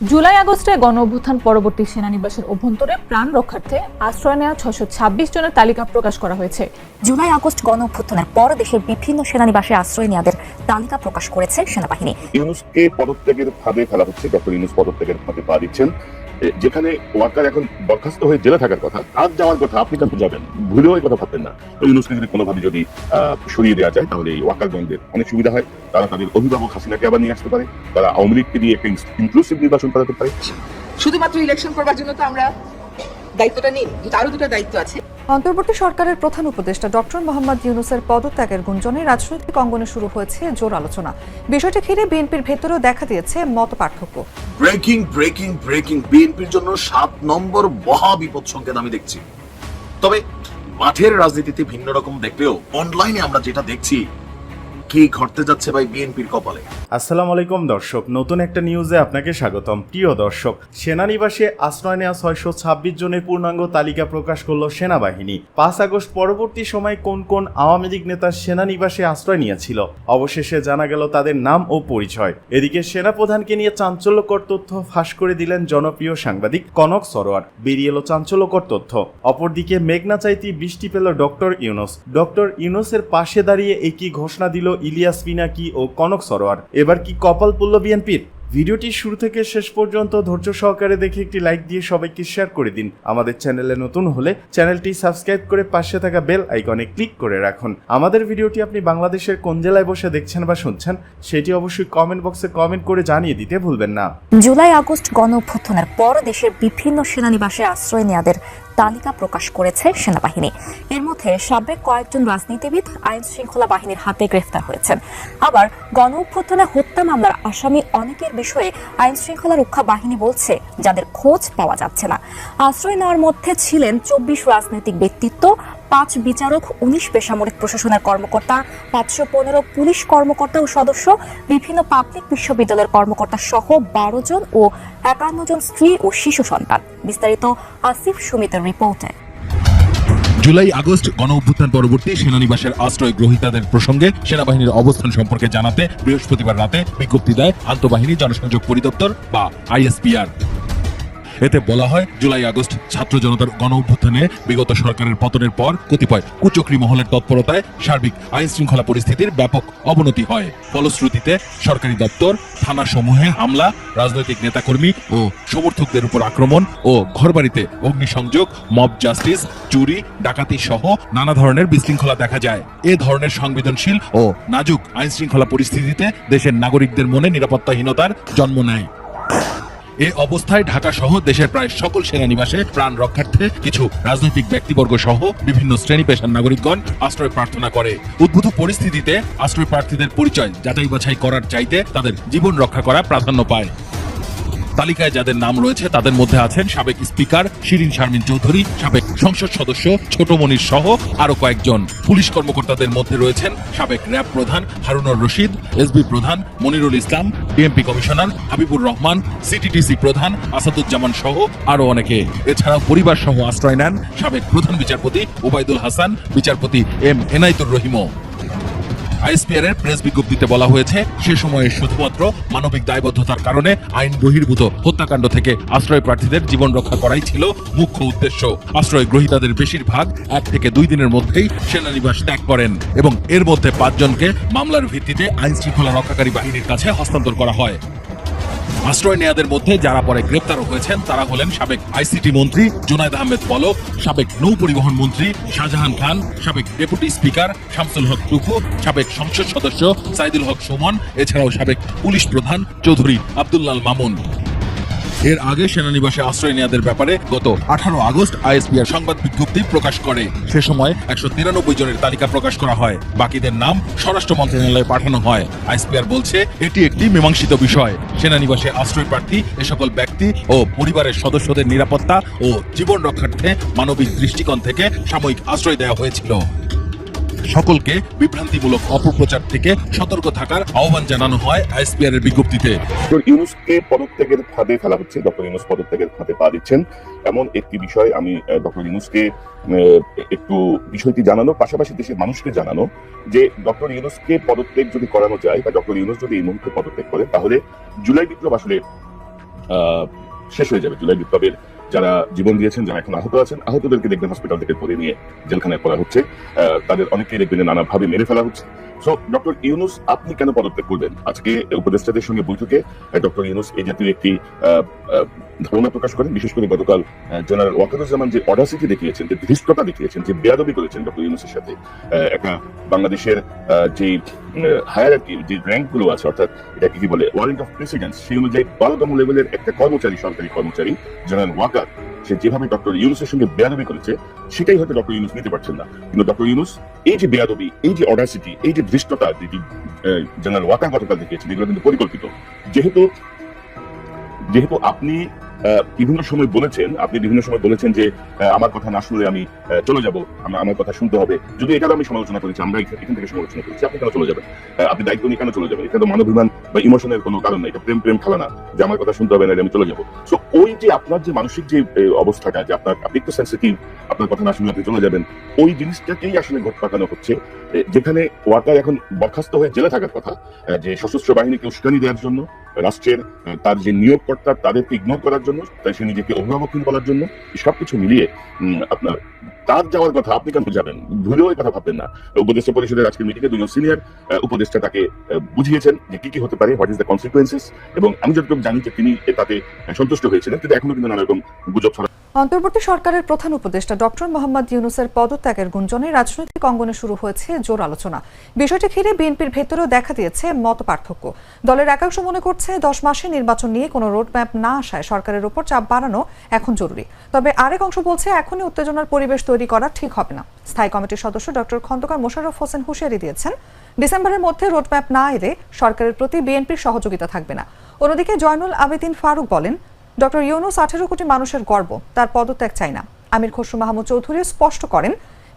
জুলাই আগস্টে গণ অভ্যুত্থান পরবর্তী সেনানিবাসের অভ্যন্তরে প্রাণ রক্ষার্থে আশ্রয় নেওয়া ছশো ছাব্বিশ জনের তালিকা প্রকাশ করা হয়েছে। জুলাই আগস্ট গণ অভ্যুত্থানের পর দেশের বিভিন্ন সেনানিবাসে আশ্রয় নেওয়াদের তালিকা প্রকাশ করেছে সেনাবাহিনী। ইউনুসকে পদত্যাগের ফাঁদে ফেলা হচ্ছে, ডক্টর ইউনুস পদত্যাগের ফাঁদে পা দিচ্ছেন। যেখানে ওয়ার্কার এখন বরখাস্ত হয়ে জেলে থাকার কথা কাজ যাওয়ার কথা আপনি কেন যাবেন। ভুলেও এই কথা ভাববেন না। ইউনুসকে যদি কোনোভাবে যদি সরিয়ে দেওয়া যায়, তাহলে এই ওয়ার্কারগণদের অনেক সুবিধা হয়। তারা তাদের অভিভাবক হাসিনাকে আবার নিয়ে আসতে পারে। তারা আওয়ামী লীগকে দিয়ে একটা ইনক্লুসিভ নির্বাচন করাতে পারে। শুধুমাত্র ইলেকশন করবার জন্য তো আমরা দায়িত্বটা নিই, কিন্তু আরও দুটো দায়িত্ব আছে। অন্তর্বর্তী সরকারের প্রধান উপদেষ্টা ডক্টর মোহাম্মদ ইউনুসের পদত্যাগের গুঞ্জনে রাজনৈতিক অঙ্গনে শুরু হয়েছে জোর আলোচনা। বিষয়টি ঘিরে বিএনপির ভেতরেও দেখা দিয়েছে মত পার্থক্য। ব্রেকিং ব্রেকিং ব্রেকিং বিএনপির জন্য সাত নম্বর মহা বিপদ সংকেত আমি দেখছি। তবে মাঠের রাজনীতিতে ভিন্ন রকম দেখলেও অনলাইনে আমরা যেটা দেখছি কি ঘটতে যাচ্ছে ভাই বিএনপির কপালে? আসসালামু আলাইকুম দর্শক, নতুন একটা নিউজে আপনাকে স্বাগতম। প্রিয় দর্শক, সেনানিবাসে আশ্রয় নেওয়া ছয়শো ছাব্বিশ জনের পূর্ণাঙ্গ তালিকা প্রকাশ করল সেনাবাহিনী। পাঁচ আগস্ট পরবর্তী সময় কোন কোন আওয়ামী লীগ নেতা সেনানিবাসে আশ্রয় নিয়েছিল? অবশেষে জানা গেল তাদের নাম ও পরিচয়। এদিকে সেনাপ্রধানকে নিয়ে চাঞ্চল্যকর তথ্য ফাঁস করে দিলেন জনপ্রিয় সাংবাদিক কনক সরোয়ার। বেরিয়ে এলো চাঞ্চল্যকর তথ্য। অপরদিকে মেঘনা চাইতি বৃষ্টি পেল ডক্টর ইউনুস। ডক্টর ইউনুসের পাশে দাঁড়িয়ে একই ঘোষণা দিল ইলিয়াস পিনাকি ও কনক সরোয়ার। এবার কি কপাল পুল্ল বিএনপির? ভিডিওটি শুরু থেকে শেষ পর্যন্ত ধৈর্য সহকারে দেখে একটি লাইক দিয়ে সবাইকে শেয়ার করে দিন। আমাদের চ্যানেলে নতুন হলে চ্যানেলটি সাবস্ক্রাইব করে পাশে থাকা বেল আইকনে ক্লিক করে রাখুন। আমাদের ভিডিওটি আপনি বাংলাদেশের কোন জেলায় বসে দেখছেন বা শুনছেন, সেটি অবশ্যই কমেন্ট বক্সে কমেন্ট করে জানিয়ে দিতে ভুলবেন না। জুলাই আগস্ট গণ পর দেশের বিভিন্ন সেনানিবাসে আশ্রয় নেওয়াদের তালিকা প্রকাশ করেছে সেনাবাহিনী। এর মধ্যে সাবেক কয়েকজন রাজনীতিবিদ, আইন শৃঙ্খলা বাহিনীর হাতে গ্রেফতার হয়েছেন। আবার গণ অভ্যর্থনে হত্যা মামলার আসামি অনেকের বিষয়ে আইন শৃঙ্খলা রক্ষা বাহিনী বলছে, যাদের খোঁজ পাওয়া যাচ্ছে না। আশ্রয় নেওয়ার মধ্যে ছিলেন চব্বিশ রাজনৈতিক ব্যক্তিত্ব পাঁচ বিচারক, উনিশ বেসামরিক প্রশাসনের কর্মকর্তা, পাঁচশো পনেরো পুলিশ কর্মকর্তা ও সদস্য, বিভিন্ন পাবলিক বিশ্ববিদ্যালয়ের কর্মকর্তা সহ বারো জন ও একান্ন জন স্ত্রী ও শিশু সন্তান। বিস্তারিত আসিফ সুমিতের রিপোর্টে। জুলাই আগস্ট গণ অভ্যুত্থান পরবর্তী সেনানিবাসের আশ্রয় গ্রহীতাদের প্রসঙ্গে সেনাবাহিনীর অবস্থান সম্পর্কে জানাতে বৃহস্পতিবার রাতে বিজ্ঞপ্তি দেয় আন্তঃবাহিনী জনসংযোগ পরিদপ্তর বা আইএসপিআর। এতে বলা হয়, জুলাই, আগস্ট ছাত্র জনতার গণ অভ্যুত্থানে বিগত সরকারের পতনের পর কতিপয় কুচক্রী মহলের তৎপরতায় সার্বিক আইন শৃঙ্খলা পরিস্থিতির ব্যাপক অবনতি হয়। ফলশ্রুতিতে সরকারি দপ্তর, থানাসমূহে হামলা, রাজনৈতিক নেতাকর্মী ও সমর্থকদের উপর আক্রমণ ও ঘরবাড়িতে অগ্নিসংযোগ, মব জাস্টিস, চুরি, ডাকাতি সহ নানা ধরনের বিশৃঙ্খলা দেখা যায়। এ ধরনের সংবেদনশীল ও নাজুক আইন শৃঙ্খলা পরিস্থিতিতে দেশের নাগরিকদের মনে নিরাপত্তাহীনতার জন্ম নেয়। এ অবস্থায় ঢাকা সহ দেশের প্রায় সকল সেনানিবাসে প্রাণ রক্ষার্থে কিছু রাজনৈতিক ব্যক্তিবর্গ সহ বিভিন্ন শ্রেণি পেশার নাগরিকগণ আশ্রয় প্রার্থনা করে। উদ্ভূত পরিস্থিতিতে আশ্রয় প্রার্থীদের পরিচয় যাচাই বাছাই করার চাইতে তাদের জীবন রক্ষা করা প্রাধান্য পায়। তালিকায় যাদের নাম রয়েছে, তাদের মধ্যে আছেন সাবেক স্পিকার শিরিন শারমিন চৌধুরী, সাবেক সংসদ সদস্য ছোট মনির সহ আরও কয়েকজন পুলিশ কর্মকর্তাদের মধ্যে রয়েছেন সাবেক র্যাব প্রধান হারুনুর রশিদ এসবি প্রধান Monirul Islam DMP commissioner Habibur Rahman CTTC প্রধান আসাদুজ্জামান সহ আরও অনেকে। এছাড়াও পরিবার সহ আশ্রয় নেন সাবেক প্রধান বিচারপতি ওবায়দুল হাসান, বিচারপতি এম এনায়েতুর রহিমও। আইএসপিআর এর প্রেস বিজ্ঞপ্তিতে বলা হয়েছে, সে সময়ে শুধুমাত্র মানবিক দায়বদ্ধতার কারণে আইন বহির্ভূত হত্যাকাণ্ড থেকে আশ্রয় প্রার্থীদের জীবন রক্ষা করাই ছিল মুখ্য উদ্দেশ্য। আশ্রয় গ্রহীতাদের বেশিরভাগ এক থেকে দুই দিনের মধ্যেই সেনানিবাস ত্যাগ করেন এবং এর মধ্যে পাঁচজনকে মামলার ভিত্তিতে আইন শৃঙ্খলা রক্ষাকারী বাহিনীর কাছে হস্তান্তর করা হয়। আশ্রয় নেয়াদের মধ্যে যারা পরে গ্রেপ্তারও হয়েছেন, তারা হলেন সাবেক আইসিটি মন্ত্রী জুনায়দ আহমেদ পলক, সাবেক নৌ পরিবহন মন্ত্রী শাহজাহান খান, সাবেক ডেপুটি স্পিকার শামসুল হক টুকু, সাবেক সংসদ সদস্য সাইদুল হক সুমন, এছাড়াও সাবেক পুলিশ প্রধান চৌধুরী আব্দুল্লাল মামুন। এর আগে সেনানিবাসে আশ্রয় নেওয়াদের ব্যাপারে গত আঠারো আগস্ট আইএসপিআর সংবাদ বিজ্ঞপ্তি প্রকাশ করে। সে সময় একশো তিরানব্বই জনের তালিকা প্রকাশ করা হয়। বাকিদের নাম স্বরাষ্ট্র মন্ত্রণালয়ে পাঠানো হয়। আইএসপিআর বলছে, এটি একটি মীমাংসিত বিষয়। সেনানিবাসে আশ্রয় প্রার্থী, এ সকল ব্যক্তি ও পরিবারের সদস্যদের নিরাপত্তা ও জীবন রক্ষার্থে মানবিক দৃষ্টিকোণ থেকে সাময়িক আশ্রয় দেওয়া হয়েছিল। সকলকে বিভ্রান্তিমূলক অপপ্রচার থেকে সতর্ক থাকার আহ্বান জানানো হয় আইএসপিআর এর বিজ্ঞপ্তিতে। ইউনুসকে পদত্যাগের ফাঁদে ফেলা হচ্ছে। ডক্টর ইউনুস পদত্যাগের ফাঁদে পা দিচ্ছেন। এমন একটি বিষয় আমি ডক্টর ইউনুসকে একটু বিষয়টি জানানো, পাশাপাশি দেশের মানুষকে জানানো যে ডক্টর ইউনুসকে পদত্যাগ যদি করানো যায় বা ডক্টর ইউনুস যদি এই মুহূর্তে পদত্যাগ করে তাহলে জুলাই বিপ্লব আসলে শেষ হয়ে যাবে। জুলাই বিপ্লবের যারা জীবন দিয়েছেন, যারা এখন আহত আছেন, আহতদেরকে দেখবেন হসপিটাল থেকে ধরে নিয়ে জেলখানায় করা হচ্ছে। তাদের অনেকেই দেখবেন নানাভাবে মেরে ফেলা হচ্ছে। সো ডক্টর ইউনুস আপনি কেন পদত্যাগ আজকে উপদেষ্টাদের সঙ্গে বৈঠকে ডক্টর ইউনুস এই জাতীয় একটি ধারণা প্রকাশ করেন। বিশেষ করে গতকাল জেনারেল ওয়াকারুজ্জামান যে অডাসিটি দেখিয়েছেন, যে ধৃষ্টতা দেখিয়েছেন, যে বেয়াদবি করেছেন ডক্টর ইউনুসের সাথে একটা বাংলাদেশের যে হায়ারার্কি যে র্যাঙ্কগুলো আছে, অর্থাৎ কি বলে ওয়ারেন্ট অফ প্রেসিডেন্স সেই অনুযায়ী বারোতম লেভেলের একটা কর্মচারী, সরকারি কর্মচারী জেনারেল ওয়াকার সে যেভাবে ডক্টর ইউনুসের সঙ্গে বেয়াদবি করেছে, সেটাই হয়তো ডক্টর ইউনুস নিতে পারছেন না। কিন্তু ডক্টর ইউনুস, এই যে বেয়াদবি, এই যে অডাসিটি এই যে ধৃষ্টতা যেটি জেনারেল ওয়াকার গতকাল দেখিয়েছেন, এগুলো কিন্তু পরিকল্পিত। যেহেতু যেহেতু আপনি বিভিন্ন সময় বলেছেন, আপনি বিভিন্ন সময় বলেছেন যে আমার কথা না শুনলে আমি চলে যাব আমার কথা শুনতে হবে। যদি এটার আমি সমালোচনা করেছি আমরা এখান থেকে সমালোচনা করেছি, আপনি কেন চলে যাবেন? আপনি দায়িত্ব নিয়ে কেন চলে যাবেন? এটা তো মানবিমান বা ইমোশনের কোনো কারণ নাই, এটা প্রেম প্রেম খেলা না, যে আমার কথা শুনতে হবে না আমি চলে যাব। সো ওই যে আপনার যে মানসিক যে অবস্থাটা, যে আপনার, আপনি একটু সেন্সিটিভ আপনার কথা না শুনলে আপনি চলে যাবেন, ওই জিনিসটাকেই আসলে ঘট পাকানো হচ্ছে যেখানে ওয়াকার এখন বরখাস্ত হয়ে জেলে থাকার কথা যে সশস্ত্র বাহিনীকে উস্কানি দেওয়ার জন্য রাষ্ট্রের তার যে নিয়োগকর্তা, তাদেরকে ইগনোর করার জন্য, তাই সে নিজেকে অভিভাবকহীন বলার জন্য সবকিছু মিলিয়ে আপনার, তার যাওয়ার কথা আপনি কেন যাবেন? ভুলেও এই কথা ভাববেন না। উপদেষ্টা পরিষদের আজকের মিটিংয়ে দুজন সিনিয়র উপদেষ্টা তাকে বুঝিয়েছেন যে কি কি হতে পারে হোয়াট ইজ দ্য কনসিকুয়েন্সেস এবং আমি যতটুকু জানি যে তিনি তাতে সন্তুষ্ট হয়েছিলেন, কিন্তু এখনও কিন্তু নানা রকম গুজব ছড়া অন্তর্বর্তী সরকারের প্রধান উপদেষ্টা ডক্টর মোহাম্মদ ইউনুসের পদত্যাগের গুঞ্জনে রাজনৈতিক অঙ্গনে শুরু হয়েছে জোর আলোচনা। বিষয়টি ঘিরে বিএনপির ভেতরেও দেখা দিয়েছে মত পার্থক্য। দলের একাংশ মনে করছে দশ মাসে নির্বাচন নিয়ে কোনো রোডম্যাপ না আসায় সরকারের উপর চাপ বাড়ানো এখন জরুরি। তবে আরেক অংশ বলছে এখনই উত্তেজনার পরিবেশ তৈরি করা ঠিক হবে না। স্থায়ী কমিটির সদস্য ডক্টর খন্দকার মোশাররফ হোসেন হুঁশিয়ারি দিয়েছেন, ডিসেম্বরের মধ্যে রোডম্যাপ না এলে সরকারের প্রতি বিএনপির সহযোগিতা থাকবে না। অন্যদিকে জয়নুল আবেদিন ফারুক বলেন ডক্টর ইউনুস আঠেরো কোটি মানুষের গর্ব, তার পদত্যাগ চাই না। আমির খসরু মাহমুদ চৌধুরী স্পষ্ট করেন,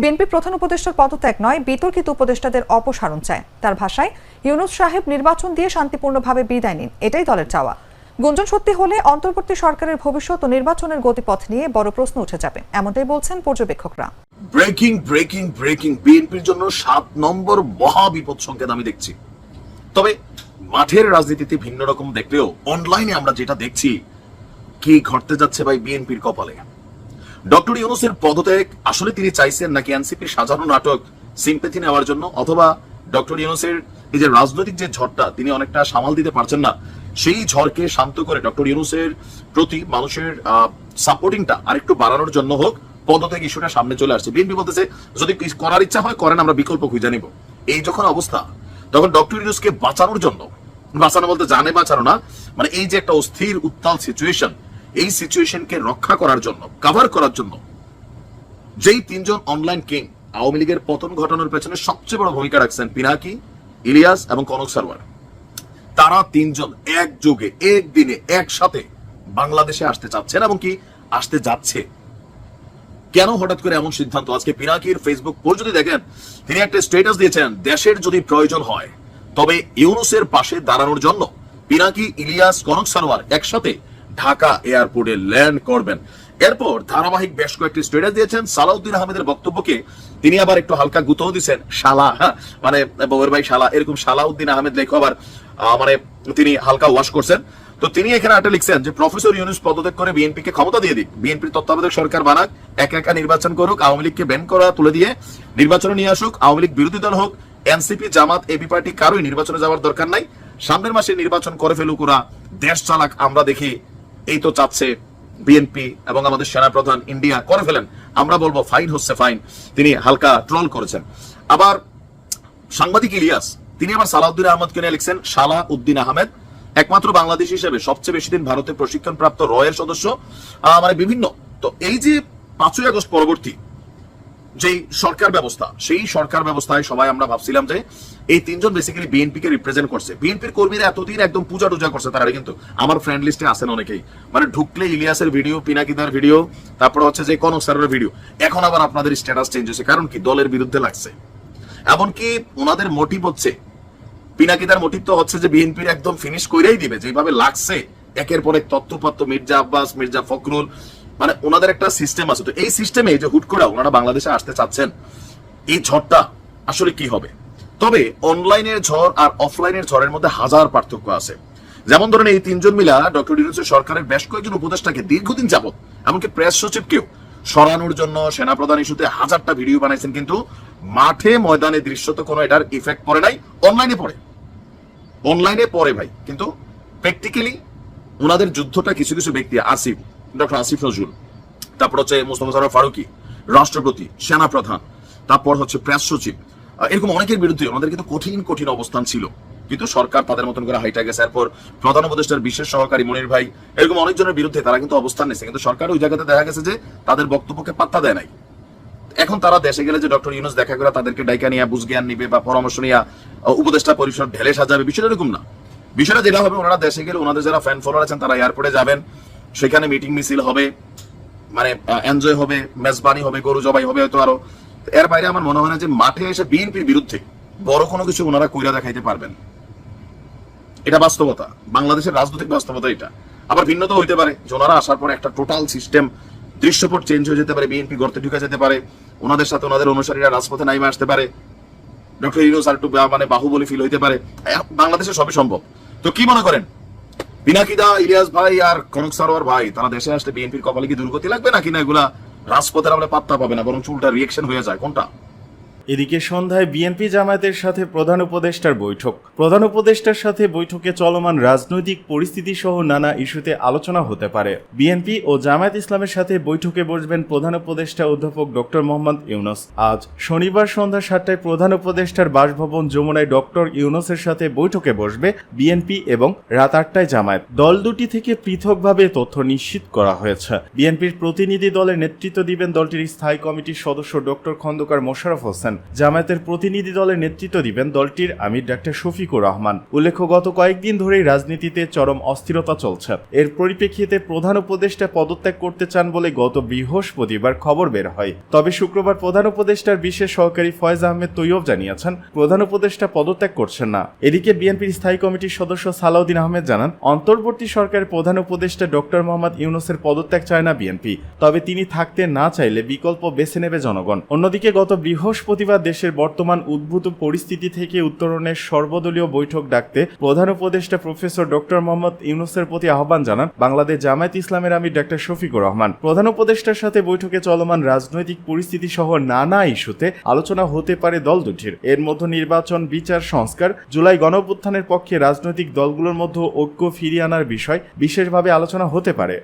বিএনপি প্রধান উপদেষ্টার পদত্যাগ নয়, বিতর্কিত উপদেষ্টাদের অপসারণ চায়। তার ভাষায়, ইউনুস সাহেব নির্বাচন দিয়ে শান্তিপূর্ণভাবে বিদায় নিন, এটাই দলের চাওয়া। গুঞ্জন সত্যি হলে অন্তর্বর্তী সরকারের ভবিষ্যৎ ও নির্বাচনের গতিপথ নিয়ে বড় প্রশ্ন উঠে যাবে, এমনটাই বলছেন পর্যবেক্ষকরা। ব্রেকিং ব্রেকিং ব্রেকিং, বিএনপির জন্য সাত নম্বর মহা বিপদ সংকেত আমি দেখছি। তবে মাঠের রাজনীতিতে ভিন্ন রকম দেখলেও, অনলাইনে আমরা যেটা দেখছি কি ঘটতে যাচ্ছে ভাই বিএনপির কপালে? ডক্টর ইউনুসের পদত্যাগ আসলে তিনি চাইছেন নাকি এনসিপির সাজানো নাটক সিম্পেথি নেওয়ার জন্য? অথবা ডক্টর ইউনুসের এই যে রাজনৈতিক যে ঝড়টা, তিনি অনেকটা সামাল দিতে পারছেন না। সেই ঝড়কে শান্ত করে ডক্টর ইউনুসের প্রতি মানুষের সাপোর্টিংটা আরেকটু বাড়ানোর জন্য হোক, পদত্যাগ ইস্যুটা সামনে চলে আসছে। বিএনপি বলতেছে, যদি করার ইচ্ছা হয়, করেন, আমরা বিকল্প খুঁজে নিব। এই যখন অবস্থা, তখন ডক্টর ইউনুসকে বাঁচানোর জন্য, বাঁচানো বলতে জানে বাঁচানো না মানে এই যে একটা অস্থির, উত্তাল সিচুয়েশন এই সিচুয়েশনকে রক্ষা করার জন্য কভার করার জন্য যেই তিনজন অনলাইন কিং আওয়ামী লীগের পতন ঘটানোর পেছনে সবচেয়ে বড় ভূমিকা রাখছেন পিনাকি, ইলিয়াস এবং কনক সারওয়ার। তারা তিনজন একযোগে, একদিনে, একসাথে বাংলাদেশে আসতে চাচ্ছেন এবং কি আসতে যাচ্ছে। কেন হঠাৎ করে এমন সিদ্ধান্ত? আজকে পিনাকির ফেসবুক পোস্ট যদি দেখেন, তিনি একটা স্ট্যাটাস দিয়েছেন, দেশের যদি প্রয়োজন হয়, তবে ইউনুসের পাশে দাঁড়ানোর জন্য পিনাকি, ইলিয়াস, কনক সারোয়ার একসাথে ঢাকা এয়ারপোর্টে ল্যান্ড করবেন। এরপর ধারাবাহিক বেশ কয়েকটি স্ট্যাটাস দিয়েছেন সালাউদ্দিন আহমেদের বক্তব্যকে। তিনি আবার একটু হালকা গুতও দিয়েছেন। শালা হ্যাঁ, মানে বউয়ের ভাই শালা এরকম সালাউদ্দিন আহমেদ লেখো আবার মানে তিনি হালকা ওয়াশ করছেন। তো তিনি এখানে একটা লিখছেন যে প্রফেসর ইউনুস পদত্যাগ করে বিএনপি কে ক্ষমতা দিয়ে দিক। বিএনপির তত্ত্বাবধায়ক সরকার বানাক একা একা নির্বাচন করুক আওয়ামী লীগকে ব্যান করা তুলে দিয়ে নির্বাচনে নিয়ে আসুক আওয়ামী লীগ বিরোধী দল হোক এনসিপি জামাত এবি পার্টি কারোই নির্বাচনে যাওয়ার দরকার নাই। সামনের মাসে নির্বাচন করে ফেলুক ওরা দেশ চালাক আমরা দেখি। এই তো চাচ্ছে বিএনপি এবং আমাদের সেনা প্রধান ইন্ডিয়া। করে ফেলেন। আমরা বলব, ফাইন হচ্ছে ফাইন। তিনি হালকা ট্রল করেছেন। আবার সাংবাদিক ইলিয়াস, তিনি আবার সালাউদ্দিন আহমদকে নিয়ে লিখছেন সালা উদ্দিন আহমেদ। একমাত্র বাংলাদেশ হিসেবে সবচেয়ে বেশি দিন ভারতে প্রশিক্ষণপ্রাপ্ত রয়ের সদস্য। মানে বিভিন্ন, তো এই যে পাঁচই আগস্ট পরবর্তী যেই সরকার ব্যবস্থা, সেই সরকার ব্যবস্থায় সবাই আমরা ভাবছিলাম যে এই তিনজন বেসিক্যালি বিএনপি কে রিপ্রেজেন্ট করছে। বিএনপির কর্মীরা এতদিন একদম পূজা টুজা করছে তারা, কিন্তু আমার ফ্রেন্ড লিস্টে আছেন অনেকেই। মানে ঢুকলে ইলিয়াসের ভিডিও পিনাকিদার ভিডিও তারপর হচ্ছে যে কনক স্যারের ভিডিও এখন আবার আপনাদের স্ট্যাটাস চেঞ্জ হয়েছে, কারণ কি? দলের বিরুদ্ধে লাগছে। এমনকি ওনাদের মোটিভ হচ্ছে। পিনাকিদার মোটিভ তো হচ্ছে যে বিএনপির একদম ফিনিশ কইরাই দিবে। যেভাবে লাগছে, একের পর এক তত্ত্বপাত্র মির্জা আব্বাস, মির্জা ফখরুল মানে ওনাদের একটা সিস্টেম আছে। তো এই সিস্টেমে যে হুট করে ওনারা বাংলাদেশে আসতে চাচ্ছেন, এই ঝড়টা আসলে কি হবে? তবে অনলাইনের ঝড় আর অফলাইনের ঝড়ের মধ্যে হাজার পার্থক্য আছে। যেমন ধরেন এই তিনজন মিলা ডক্টর সরকারের বেশ কয়েকজন উপদেষ্টাকে দীর্ঘদিন যাবত এমনকি প্রেস সচিবকেও সরানোর জন্য সেনাপ্রধান ইস্যুতে হাজারটা ভিডিও বানাইছেন, কিন্তু মাঠে ময়দানে দৃশ্য তো কোনো এটার ইফেক্ট পড়ে নাই অনলাইনে পড়ে। অনলাইনে পড়ে ভাই, কিন্তু প্র্যাকটিক্যালি ওনাদের যুদ্ধটা কিছু কিছু ব্যক্তি আসিফ ডক্টর আসিফ নজরুল। তারপর হচ্ছে মুস্তফা সরফ ফারুকি, রাষ্ট্রপতি, সেনাপ্রধান, তারপর হচ্ছে প্রেস সচিব। এরকম অনেকের বিরুদ্ধে ওনাদের কিন্তু কঠিন কঠিন অবস্থান ছিল। কিন্তু সরকার তাদের মতন করে হাইটা গেছে এরপর প্রধান উপদেষ্টার বিশেষ সহকারী মনির ভাই, এরকম অনেকজনের বিরুদ্ধে তারা কিন্তু অবস্থান নিয়েছে। কিন্তু সরকার ওই জায়গাতে দেখা গেছে যে তাদের বক্তব্যকে পাত্তা দেয় নাই। এখন তারা দেশে গেলে যে ডক্টর ইউনুস দেখা করে তাদেরকে ডাইকা নিয়ে বুঝ জ্ঞান নিবে বা পরামর্শ নিয়ে উপদেষ্টা পরিষদ ঢেলে সাজাবে, বিষয়টা এরকম না। বিষয়টা যেটা হবে, ওনারা দেশে গেলে ওনাদের যারা ফ্যান ফলোয়ার আছেন তারা এয়ারপোর্টে যাবেন। সেখানে মিটিং মিছিল হবে মানে এনজয় হবে, মেজবানি হবে, গরু জবাই হবে হয়তো আরও। এর বাইরে আমার মনে হয় না যে মাঠে এসে বিএনপির বিরুদ্ধে বড় কোনো কিছু ওনারা কইরা দেখাইতে পারবেন। এটা বাস্তবতা। বাংলাদেশের রাজনৈতিক বাস্তবতা এটা। আবার ভিন্ন তো হইতে পারে যে ওনারা আসার পরে একটা টোটাল সিস্টেম দৃশ্যপট চেঞ্জ হয়ে যেতে পারে, বিএনপি গর্তে ঢুকে যেতে পারে, ওনাদের সাথে ওনাদের অনুসারীরা রাজপথে নাইমে আসতে পারে, ডক্টর ইউনুস আর একটু মানে বাহুবলী ফিল হইতে পারে। বাংলাদেশে সবই সম্ভব। তো কি মনে করেন? পিনাকিদা, ইলিয়াস ভাই আর কনক সারোয়ার ভাই, তারা দেশে আসলে বিএনপির কপালে কি দুর্গতি লাগবে নাকি না? এগুলা রাজপথের আমরা পাত্তা পাবে না, বরং চুলটা রিয়েকশন হয়ে যায়। কোনটা? এদিকে সন্ধ্যায় বিএনপি জামায়াতের সাথে প্রধান উপদেষ্টার বৈঠক। প্রধান উপদেষ্টার সাথে বৈঠকে চলমান রাজনৈতিক পরিস্থিতি সহ নানা ইস্যুতে আলোচনা হতে পারে। বিএনপি ও জামায়াত ইসলামের সাথে বৈঠকে বসবেন প্রধান উপদেষ্টা অধ্যাপক ডক্টর মোহাম্মদ ইউনুস। আজ শনিবার সন্ধ্যা সাতটায় প্রধান উপদেষ্টার বাসভবন যমুনায় ডক্টর ইউনুসের সাথে বৈঠকে বসবে বিএনপি এবং রাত আটটায় জামায়াত। দল দুটি থেকে পৃথকভাবে তথ্য নিশ্চিত করা হয়েছে। বিএনপির প্রতিনিধি দলের নেতৃত্ব দিবেন দলটির স্থায়ী কমিটির সদস্য ডক্টর খন্দকার মোশারফ হোসেন। জামায়াতের প্রতিনিধি দলের নেতৃত্ব দিবেন দলটির আমির ডাক্তার শফিকুর রহমান। উল্লেখ্য, গত কয়েকদিন ধরেই রাজনীতিতে চরম অস্থিরতা চলছে। এর পরিপ্রেক্ষিতে প্রধান উপদেষ্টা পদত্যাগ করতে চান বলে গত বৃহস্পতিবার খবর বের হয়। তবে শুক্রবার প্রধান উপদেষ্টার বিশেষ সহকারী ফয়েজ আহমেদ তৈয়ব জানিয়েছেন, প্রধান উপদেষ্টা পদত্যাগ করছেন না। এদিকে বিএনপির স্থায়ী কমিটির সদস্য সালাউদ্দিন আহমেদ জানান, অন্তর্বর্তী সরকারের প্রধান উপদেষ্টা ডক্টর মোহাম্মদ ইউনুসের পদত্যাগ চায় না বিএনপি। তবে তিনি থাকতে না চাইলে বিকল্প বেছে নেবে জনগণ। অন্যদিকে গত বৃহস্পতিবার দেশের বর্তমান উদ্ভূত পরিস্থিতি থেকে উত্তরণের সর্বদলীয় বৈঠক ডাকতে প্রধান উপদেষ্টা প্রফেসর ডক্টর মোহাম্মদ ইউনুসের প্রতি আহ্বান জানান বাংলাদেশ জামায়াত ইসলামের আমির ডাক্তার শফিকুর রহমান। প্রধান উপদেষ্টার সাথে বৈঠকে চলমান রাজনৈতিক পরিস্থিতি সহ নানা ইস্যুতে আলোচনা হতে পারে দল দুটির এর মধ্যে নির্বাচন বিচার সংস্কার, জুলাই গণঅভ্যুত্থানের পক্ষে রাজনৈতিক দলগুলোর মধ্যে ঐক্য ফিরিয়ে আনার বিষয় বিশেষভাবে আলোচনা হতে পারে।